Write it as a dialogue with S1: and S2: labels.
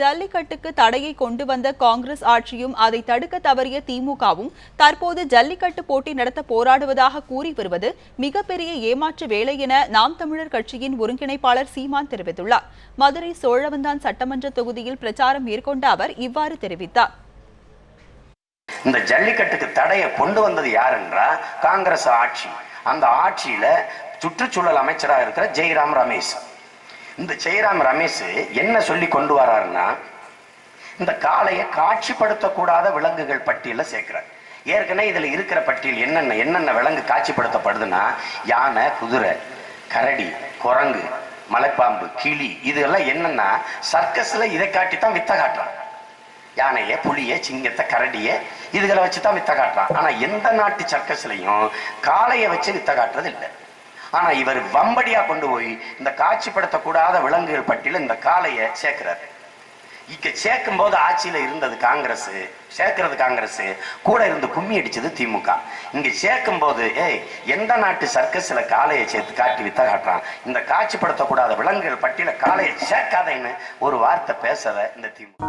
S1: ஜல்லிக்கட்டுக்கு தடையை கொண்டு வந்த காங்கிரஸ் ஆட்சியும் அதை தடுக்க தவறிய திமுகவும் தற்போது ஜல்லிக்கட்டு போட்டி நடத்த போராடுவதாக கூறி வருவது மிகப்பெரிய ஏமாற்று வேலை என நாம் தமிழர் கட்சியின் ஒருங்கிணைப்பாளர் சீமான் தெரிவித்துள்ளார். மதுரை சோழவந்தான் சட்டமன்ற தொகுதியில் பிரச்சாரம் மேற்கொண்ட அவர் இவ்வாறு தெரிவித்தார்.
S2: இந்த ஜல்லிக்கட்டுக்கு தடையை கொண்டு வந்தது யாருன்றா காங்கிரஸ் ஆட்சி. அந்த ஆட்சியில சுற்றுச்சூழல் அமைச்சராக இருக்கிற ஜெய்ராம் ரமேஷ். இந்த ஜெயராம் ரமேஷ் என்ன சொல்லி கொண்டு வராருன்னா இந்த காளையை காட்சிப்படுத்தக்கூடாத விலங்குகள் பட்டியலில் சேர்க்கிறார். ஏற்கனவே இதில் இருக்கிற பட்டியல் என்னென்ன என்னென்ன விலங்கு காட்சிப்படுத்தப்படுதுன்னா யானை குதிரை கரடி குரங்கு மலைப்பாம்பு கிளி இதெல்லாம் என்னன்னா சர்க்கஸில் இதை காட்டி தான் வித்த காட்டுறான். யானையை புலிய சிங்கத்தை கரடியை இதுகளை வச்சு தான் வித்த காட்டுறான். ஆனால் எந்த நாட்டு சர்க்கஸ்லையும் காளையை வச்சு வித்த காட்டுறது இல்லை ஆனா இவர் வம்படியா கொண்டு போய் இந்த காட்சிப்படுத்தக்கூடாத விலங்குகள் பட்டியல இந்த காளையை சேர்க்கிறாரு. இங்க சேர்க்கும் போது ஆட்சியில இருந்தது காங்கிரஸ் சேர்க்கிறது காங்கிரஸ் கூட இருந்து கும்மி அடிச்சது திமுக. இங்க சேர்க்கும் போது ஏய் எந்த நாட்டு சர்க்கஸ்ல காளையை சேர்த்து காட்டி வித்த காட்டுறான்? இந்த காட்சிப்படுத்தக்கூடாத விலங்குகள் பட்டியல காளையை சேர்க்காதேன்னு ஒரு வார்த்தை பேசத இந்த திமுக.